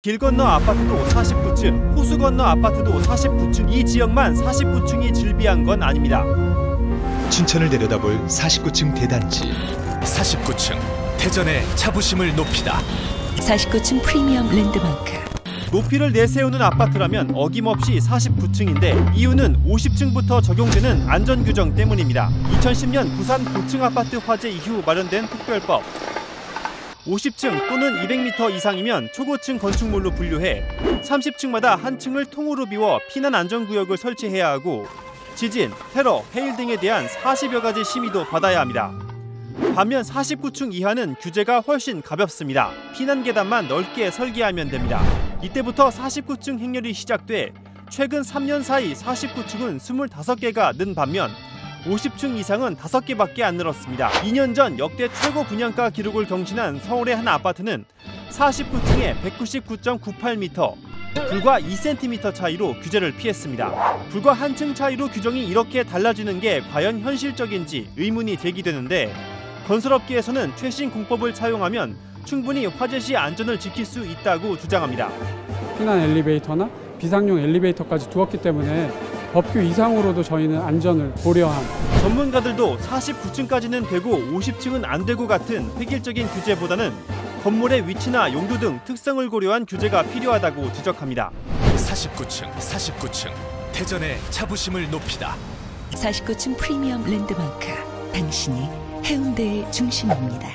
길 건너 아파트도 49층, 호수 건너 아파트도 49층, 이 지역만 49층이 즐비한 건 아닙니다. 춘천을 내려다볼 49층 대단지 49층 대전의 자부심을 높이다. 49층 프리미엄 랜드마크 높이를 내세우는 아파트라면 어김없이 49층인데 이유는 50층부터 적용되는 안전 규정 때문입니다. 2010년 부산 고층 아파트 화재 이후 마련된 특별법. 50층 또는 200m 이상이면 초고층 건축물로 분류해 30층마다 한 층을 통으로 비워 피난 안전 구역을 설치해야 하고 지진, 테러, 해일 등에 대한 40여 가지 심의도 받아야 합니다. 반면 49층 이하는 규제가 훨씬 가볍습니다. 피난 계단만 넓게 설계하면 됩니다. 이때부터 49층 행렬이 시작돼 최근 3년 사이 49층은 25개가 는 반면 50층 이상은 5개밖에 안 늘었습니다. 2년 전 역대 최고 분양가 기록을 경신한 서울의 한 아파트는 49층에 199.98m, 불과 2cm 차이로 규제를 피했습니다. 불과 한 층 차이로 규정이 이렇게 달라지는 게 과연 현실적인지 의문이 제기되는데 건설업계에서는 최신 공법을 차용하면 충분히 화재 시 안전을 지킬 수 있다고 주장합니다. 피난 엘리베이터나 비상용 엘리베이터까지 두었기 때문에 법규 이상으로도 저희는 안전을 고려한 전문가들도 49층까지는 되고 50층은 안 되고 같은 획일적인 규제보다는 건물의 위치나 용도 등 특성을 고려한 규제가 필요하다고 지적합니다. 49층 49층 대전의 자부심을 높이다. 49층 프리미엄 랜드마크 당신이 해운대의 중심입니다.